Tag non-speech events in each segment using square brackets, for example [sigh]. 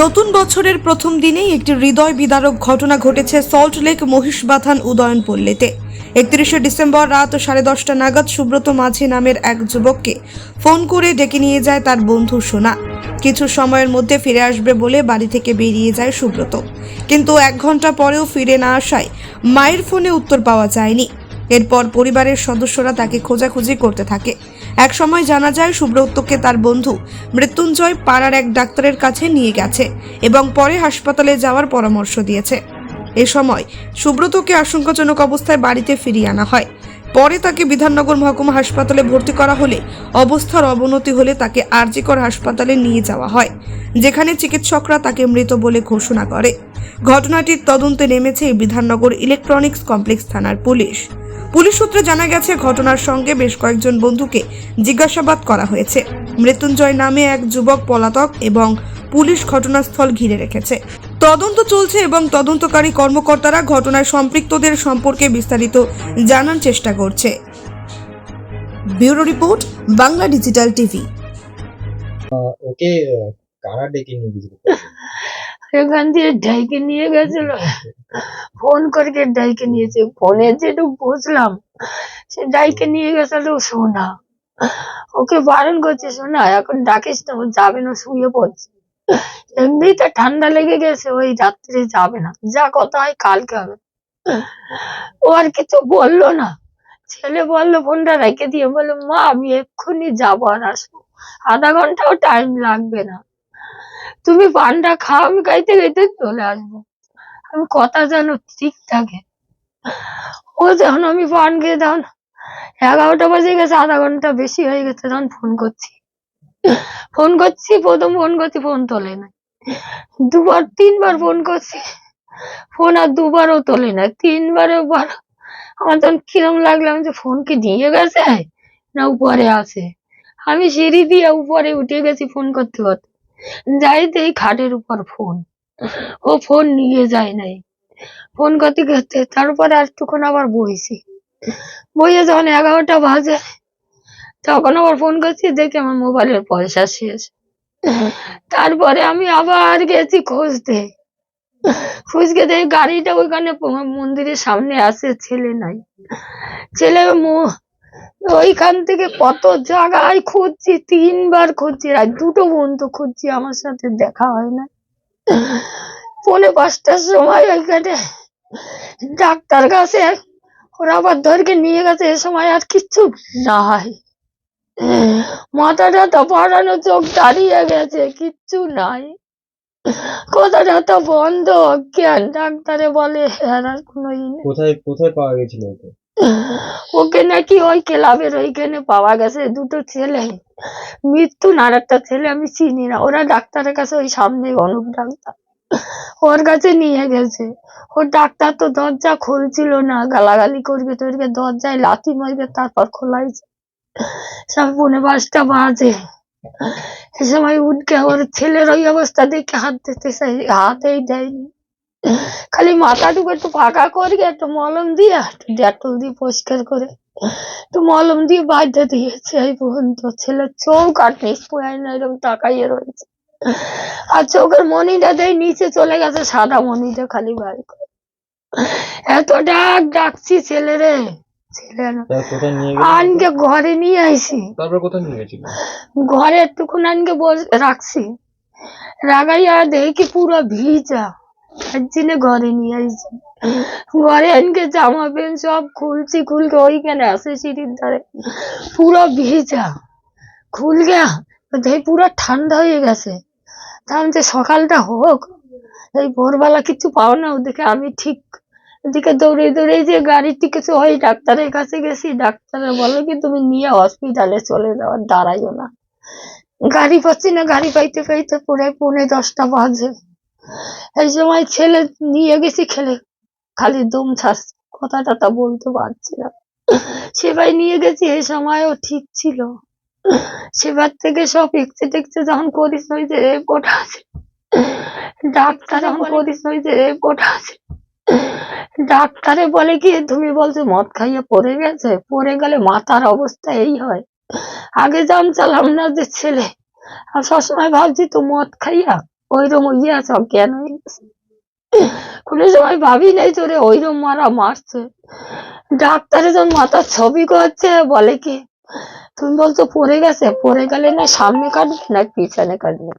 নতুন বছরের প্রথম দিনেই একটি হৃদয় বিদারক ঘটনা ঘটেছে সল্ট লেক মহিষবাথান উদয়ন পল্লীতে একত্রিশে ডিসেম্বর রাত সাড়ে দশটা নাগাদ সুব্রত মাঝি নামের এক যুবককে ফোন করে ডেকে নিয়ে যায় তার বন্ধু সোনা। কিছু সময়ের মধ্যে ফিরে আসবে বলে বাড়ি থেকে বেরিয়ে যায় সুব্রত। কিন্তু এক ঘণ্টা পরেও ফিরে না আসায় মায়ের ফোনে উত্তর পাওয়া যায়নি। এরপর পরিবারের সদস্যরা তাকে খোঁজাখুঁজি করতে থাকে। এক সময় জানা যায় সুব্রতকে তার বন্ধু মৃত্যুঞ্জয় পাড়ার এক ডাক্তারের কাছে নিয়ে গেছে এবং পরে হাসপাতালে যাওয়ার পরামর্শ দিয়েছে। এ সময় সুব্রতকে আশঙ্কাজনক অবস্থায় বাড়িতে ফিরিয়ে আনা হয়। পরে তাকে বিধাননগর মহকুমা হাসপাতালে ভর্তি করা হলে অবস্থার অবনতি হলে তাকে আরজিকর হাসপাতালে নিয়ে যাওয়া হয়, যেখানে চিকিৎসকরা তাকে মৃত বলে ঘোষণা করে। ঘটনাটির তদন্তে নেমেছে বিধাননগর ইলেকট্রনিক্স কমপ্লেক্স থানার পুলিশ। পুলিশ সূত্রে জানা গেছে, ঘটনার সঙ্গে বেশ কয়েকজন বন্ধুকে জিজ্ঞাসাবাদ করা হয়েছে। মৃত্যুঞ্জয় নামে এক যুবক পলাতক এবং পুলিশ ঘটনাস্থল ঘিরে রেখেছে। তদন্ত চলছে এবং তদন্তকারী কর্মকর্তারা ঘটনায় সম্পৃক্তদের সম্পর্কে বিস্তারিত জানার চেষ্টা করছে। Bureau report, Bangla digital TV. ওকে কারা ডেকে নিয়ে গেছিল? এখান দিয়ে ডাইকে নিয়ে গেছিল। ফোন করে ডাইকে নিয়েছে। ফোনে যেটুকু বুঝলাম, সে ডাইকে নিয়ে গেছিল সোনা। ওকে বারণ করছে, সোনা, এখন ডাকিস না, ও যাবে না, শুয়ে পড়ছে। এমনিতে ঠান্ডা লেগে গেছে, ওই রাত্রে যাবে না। যা কথা হয় কালকে হবে। ও আর কিছু বলল না। ছেলে বলল, ফোনটা রেখে দিয়ে বলল মা, আমি এক্ষুনি যাব আর আসব। আধা ঘন্টাও টাইম লাগবে না। তুমি পানটা খাও, আমি খাইতে খাইতে চলে আসব। আমি কথা যেন ঠিক থাকে। ও যখন আমি পান খেয়ে তখন এগারোটা বাজে গেছে, আধা ঘণ্টা বেশি হয়ে গেছে তখন ফোন করছি। ফোন করছি, প্রথম ফোন করছি, ফোন তোলে না দুবার, তিনবার ফোন করছি। ফোন আর দুবারও তোলে না তিনবারের বার। আমার তখন কিরম লাগলাম যে ফোন কি নিয়ে গেছে না উপরে আছে। আমি সিঁড়ি দিয়ে উপরে উঠে গেছি ফোন করতে করতে। যাইতে এই খাটের উপর ফোন। ও ফোন নিয়ে যায় নাই। ফোন করতে করতে তারপরে একটুক্ষণ আবার বইছি। বইয়ে যখন এগারোটা বাজে, তখন আবার ফোন করছি, দেখি আমার মোবাইলের পয়সা শেষ। তারপরে আমি আবার গেছি খুঁজতে। খুঁজতে দেখি গাড়িটা ওইখানে মন্দিরের সামনে আছে, ছেলে নাই। ছেলে ওইখান থেকে কত জায়গায় খুঁজছি, তিনবার খুঁজছি, আর দুটো বন্ধু খুঁজছি, আমার সাথে দেখা হয় না। পৌনে পাঁচটার সময় ওইখানে ডাক্তার কাছে ওরা আবার ধরকে নিয়ে গেছে, এ সময় আর কিচ্ছু নাই। মাথাটা তো পাড়ানো চোখ দাঁড়িয়ে গেছে, কিচ্ছু নাই। কোথাটা তো বন্ধ জ্ঞান ডাক্তারে বলে আর আর কোনো কোথায় কোথায় পাওয়া গেছিল [sighs] ওকে নাকি ওই ক্লাবের ওইখানে পাওয়া গেছে, দুটো ছেলে। মৃত্যু আর একটা ছেলে আমি চিনি না। ওরা ডাক্তারের কাছে ওই সামনে অনুপ ডাক্তার। ওর কাছে নিয়ে গেছে। ও ডাক্তার তো দরজা খুলছিল না, গালাগালি করবে তোরকে দরজায় লাথি মারবে, তারপর খোলাইছে সব পৌনে পাঁচটা বাজে। সে সময় উঠকে ওর ছেলের ওই অবস্থা দেখে হাত দিতে চাই, হাতেই দেয়নি। খালি মাথাটুকু একটু ফাঁকা করে একটু মলম দিয়ে একটু ডেটল দিয়ে পরিষ্কার করে একটু মলম দিয়ে বাঁধতে দিয়েছে এই পর্যন্ত। ছেলের চোখ আর নিষ্পয়ায় না এরকম তাকাইয়ে রয়েছে। আর চোখের মনিটা দেয় নিচে চলে গেছে সাদা মনিটা খালি বার করে। এত ডাক ডাকছি ছেলেরে আনকে ঘরে নিয়ে আইছি। তারপর কোথায় নিয়ে গেছিল? ঘরে একটুক্ষণ আনকে বস- রাখছি। রাগাইয়া দেখি পুরো ভিজা। একদিনে ঘরে নিয়ে আইছি ঘরে আনকে জামা প্যান্ট সব খুলছি, খুলকে ওইখানে আছে সিঁড়ির ধারে। পুরো ভিজা। খুল গিয়া পুরো ঠান্ডা হয়ে গেছে। তা আমি যে সকালটা হোক, এই ভোরবেলা কিছু পাও না ওদিকে। আমি ঠিক এদিকে দৌড়ে দৌড়ে যে গাড়ির কিছু ওই ডাক্তারের কাছে গেছি। ডাক্তার বলে কি, তুমি নিয়ে হসপিটালে চলে যাও দাঁড়াইও না। গাড়ি পাচ্ছি না, গাড়ি পাইতে পাইতে পুরো পৌনে দশটা বাজে। এই সময় ছেলে নিয়ে গেছি খেলে খালি দম ছাড়ছে কথা টথা বলতে পারছি না। সেবাই নিয়ে গেছি এই সময়ও ঠিক ছিল। সেবার থেকে সব এক্সে টেক্সে যখন করিস ওই যে রিপোর্ট আছে। ডাক্তার যখন করিস ওই যে রিপোর্ট আছে। ডাক্তারে বলে কি তুমি বলছো মদ খাইয়ে পড়ে গেছে? পড়ে গেলে মাথার অবস্থা এই হয়। আগে জানতাম না যে ছেলে। আর সবসময় ভাবছি তো মদ খাইয়া ওইরকম ইয়ে সব জ্ঞান হয়ে গেছে। কোনো সময় ভাবি নাই তোরে ওইরকম মারা মারছে। ডাক্তারে যখন মাথার ছবি করছে বলে কি তুমি বলছো পড়ে গেছে? পড়ে গেলে না সামনে কাটবে না পিছনে কাটবে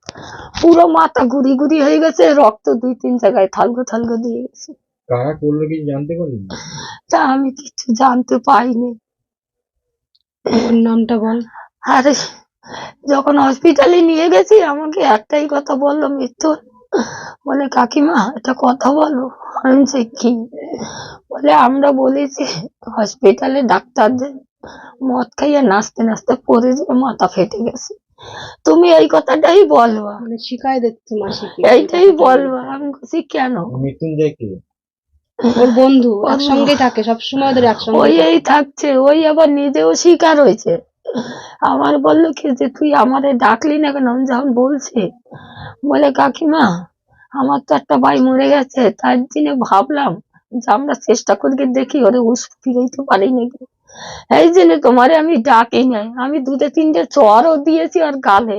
পুরো মাথা গুড়ি গুড়ি হয়ে গেছে রক্ত দুই তিন জায়গায় থালগো থালগো দিয়ে গেছে। কারা করল কিছু জানতে পারলেন তা আমি কিছু জানতে পাইনি ওর নামটা বল। আরে যখন হসপিটালে নিয়ে গেছি আমাকে একটাই কথা বলল মৃত্যুর বলে কাকিমা একটা কথা বলো আমি কি? বলে আমরা বলেছি হসপিটালে ডাক্তারদের মদ খাইয়ে নাচতে নাচতে পড়ে যেয়ে মাথা ফেটে গেছে। তুমি এই কথাটাই বলবা? মানে শিখাই দিচ্ছে মাসিকে। এইটাই বলবা। আমি বলছি কেন? মৃত্যুঞ্জয় কে? ওর বন্ধু একসঙ্গে থাকে সবসময় ওদের একসঙ্গে ওই এই থাকছে ওই আবার নিজেও শিকার হয়েছে। আমার বলল কি যে তুই আমারে ডাকলি না কেন? যখন বলছি বলে কাকিমা আমার তো একটা ভাই মরে গেছে তার জন্য ভাবলাম যে আমরা চেষ্টা করে দেখি ওরে উস ফিরাইতে পারি নাকি? এই জন্য তোমারে আমি ডাকি নাই। আমি দুটো তিনটে চরও দিয়েছি আর গালে।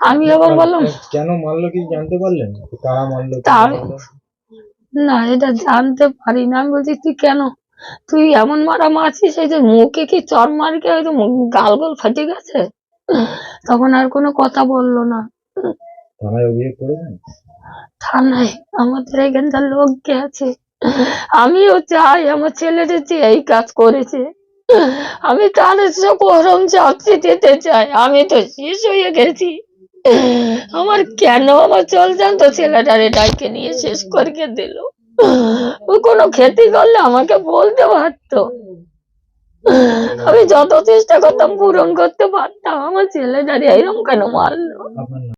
আমি আবার বললাম কেন মারলো কিছু জানতে পারলেন? কারা মারলো কেন তা- মারলো? না এটা জানতে পারি না। আমি বলছি তুই কেন তুই এমন মারা মারছিস এই যে মুখে কি চর মারকে হয়তো গাল গোল ফাটে গেছে? তখন আর কোনো কথা বলল না। থানায় অভিযোগ করেছেন? থানায় আমাদের এখানকার লোক গেছে। আমিও চাই আমার ছেলেটা যে এই কাজ করেছে। আমি তার গরম চাপতে যেতে চাই আমি তো শেষ হয়ে গেছি। আমার কেন আমার চল তো ছেলেটারে ডাইকে নিয়ে শেষ করে দিল? ও কোনো ক্ষতি করলে আমাকে বলতে পারতো। আমি যত চেষ্টা করতাম পূরণ করতে পারতাম, আমার ছেলেটারে এরকম কেন মারলো?